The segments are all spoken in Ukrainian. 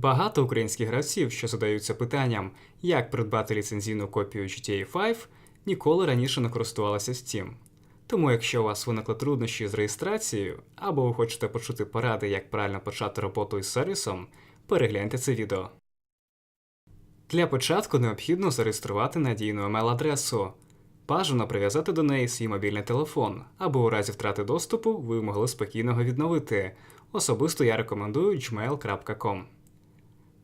Багато українських гравців, що задаються питанням, як придбати ліцензійну копію GTA 5, ніколи раніше не користувалися Steam. Тому, якщо у вас виникли труднощі з реєстрацією, або ви хочете почути поради, як правильно почати роботу із сервісом, перегляньте це відео. Для початку необхідно зареєструвати надійну email-адресу. Бажано прив'язати до неї свій мобільний телефон, аби у разі втрати доступу ви могли спокійно його відновити. Особисто я рекомендую gmail.com.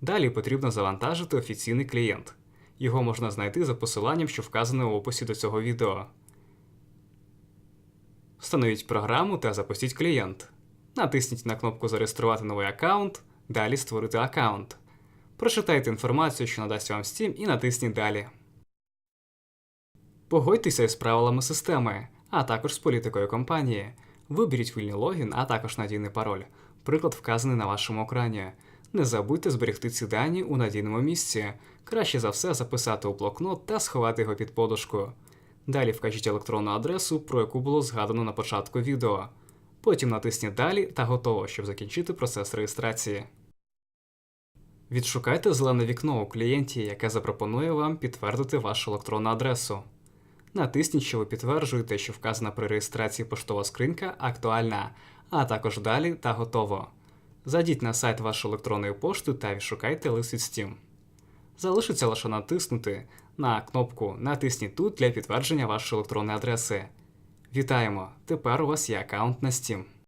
Далі потрібно завантажити офіційний клієнт. Його можна знайти за посиланням, що вказане у описі до цього відео. Встановіть програму та запустіть клієнт. Натисніть на кнопку Зареєструвати новий аккаунт, далі Створити аккаунт. Прочитайте інформацію, що надасть вам Steam, і натисніть Далі. Погодьтеся із правилами системи, а також з політикою компанії. Виберіть вільний логін, а також надійний пароль. Приклад вказаний на вашому екрані. Не забудьте зберегти ці дані у надійному місці. Краще за все записати у блокнот та сховати його під подушку. Далі вкажіть електронну адресу, про яку було згадано на початку відео. Потім натисніть Далі та готово, щоб закінчити процес реєстрації. Відшукайте зелене вікно у клієнті, яке запропонує вам підтвердити вашу електронну адресу. Натисніть, що ви підтверджуєте, що вказана при реєстрації поштова скринька актуальна, а також далі та готово. Зайдіть на сайт вашої електронної пошти та відшукайте лист від Steam. Залишиться лише натиснути на кнопку Натисніть тут для підтвердження вашої електронної адреси. Вітаємо! Тепер у вас є аккаунт на Steam.